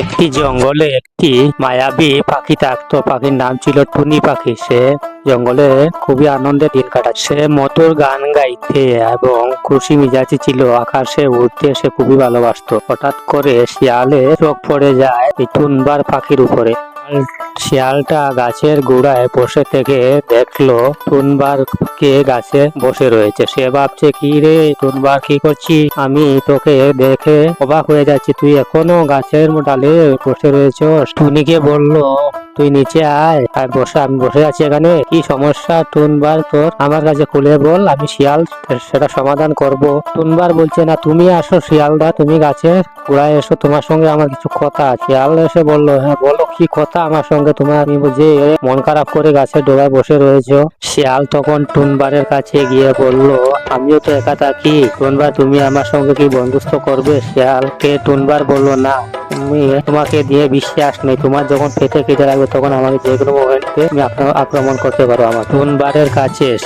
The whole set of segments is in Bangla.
একটি জঙ্গলে একটি মায়াবী পাখি থাকতো। পাখির নাম ছিল টুনি পাখি। সে জঙ্গলে খুবই আনন্দে দিন কাটাচ্ছে সে মধুর গান গাইতে এবং খুশি মিজাজি ছিল। আকাশে উঠতে সে খুবই ভালোবাসত। হঠাৎ করে শিয়ালে চোখ পড়ে যায় টুনবার পাখির উপরে। শিয়ালটা গাছের গোড়ায় বসে থেকে দেখল টুনবার কে গাছে বসে রয়েছে। সে ভাবছে, কি রে টুনবার, কি করছি আমি তোকে দেখে অবাক হয়ে যাচ্ছি। তুই এখনও গাছের ডালে বসে রয়েছ টুনিকে বলল, তুই নিচে আয় আর বসে, আমি বসে আছি এখানে। কি সমস্যা টুনবার তোর? আমার কাছে খুলে বল, আমি শিয়াল, সেটা সমাধান করব। টুনবার বলছে, না, তুমি আসো শিয়ালদা, তুমি গাছে গোড়ায় এসো, তোমার সঙ্গে আমার কিছু কথা শিয়াল এসে বলল হ্যাঁ বলো, কি কথা আমার সঙ্গে তোমার আমি বুঝে মন খারাপ করে গাছের ডোবায় বসে রয়েছো। শিয়াল তখন টুনবারের কাছে গিয়ে বলল, আমিও তো একা থাকি। টুনবার তুমি আমার সঙ্গে কি বন্ধুত্ব করবে? শিয়ালকে টুনবার বলল, না। তোমাকে দিয়ে বিশ্বাস নেই। তোমার যখন পেটে কেটে লাগবে, তখন আমাকে যে কোনো মোমেন্টে তুমি আক্রমণ- করতে পারো আমার। কাছে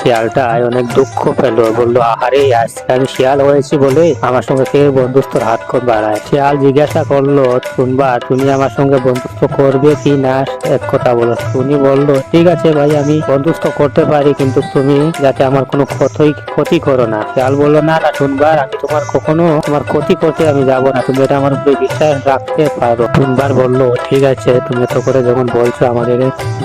অনেক দুঃখ পেল। আহারে, আজকে আমি শিয়াল হয়েছি বলে আমার সঙ্গে বন্ধুত্বর হাত বাড়ায়? শিয়াল জিজ্ঞাসা করল টুনবার তুমি আমার সঙ্গে বন্ধুত্ব করবে কি না? এক কথা বলো। টুনি বলল, ঠিক আছে ভাই, আমি বন্ধুত্ব করতে পারি, কিন্তু তুমি যাতে আমার কোনো ক্ষতি ক্ষতি করো না। শিয়াল বলল, না না আমি তোমার কখনো তোমার ক্ষতি করতে আমি যাব না। তুমি এটা আমার উপরে বিশ্বাস রাখতে পারো টুনবার বলল, ঠিক আছে, তুমি তো করে যখন বলছো আমাদের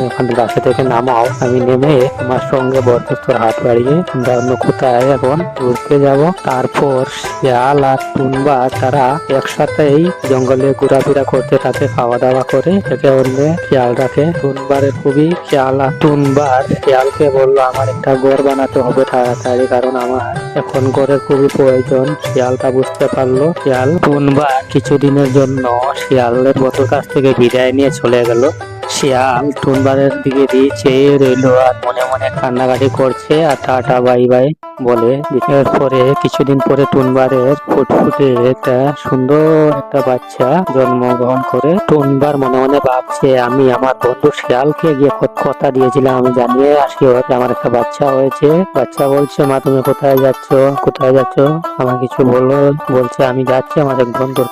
এখান গাছে থেকে নামাও। আমি নেমে তোমার সঙ্গে বরদস্তুর হাত বাড়িয়ে, আমরা অন্য কোথায় এখন? ঘুরতে যাব। তারপর শিয়াল আর টুনবা তারা একসাথেই জঙ্গলে ঘোরাফেরা করতে থাকে খাওয়া দাওয়া করে। একে অন্যে খেয়াল রাখে। টুনবারের খুবই খেয়াল, আর টুনবার শিয়ালকে বলল, আমার একটা ঘর বানাতে হবে তাড়াতাড়ি, কারণ আমার এখন ঘরের খুবই প্রয়োজন। শিয়ালটা বুঝতে পারল, শিয়াল, টুনবা কিছুদিনের জন্য শিয়ালের বন্ধুর কাছ থেকে বিদায় নিয়ে চলে গেল। শিয়াল টুনবারের দিকে দিয়ে চেয়ে রইল আর মনে মনে কান্নাকাটি করছে আর টাটা, বাই বাই বলে। এরপরে কিছুদিন পরে টুনবারের ফুটফুটে একটা সুন্দর একটা বাচ্চা জন্মগ্রহণ করে। টুনবার মনে মনে ভাবছে, আমি আমার বন্ধু শিয়ালকে গিয়ে কথা দিয়েছিলাম, আমি জানিয়ে আসি ওর আমার একটা বাচ্চা হয়েছে। বাচ্চা বলছে, মা, তুমি কোথায় যাচ্ছ? কোথায় যাচ্ছ? আমার কিছু বলো। বলছে, আমি যাচ্ছি আমার এক বন্ধুর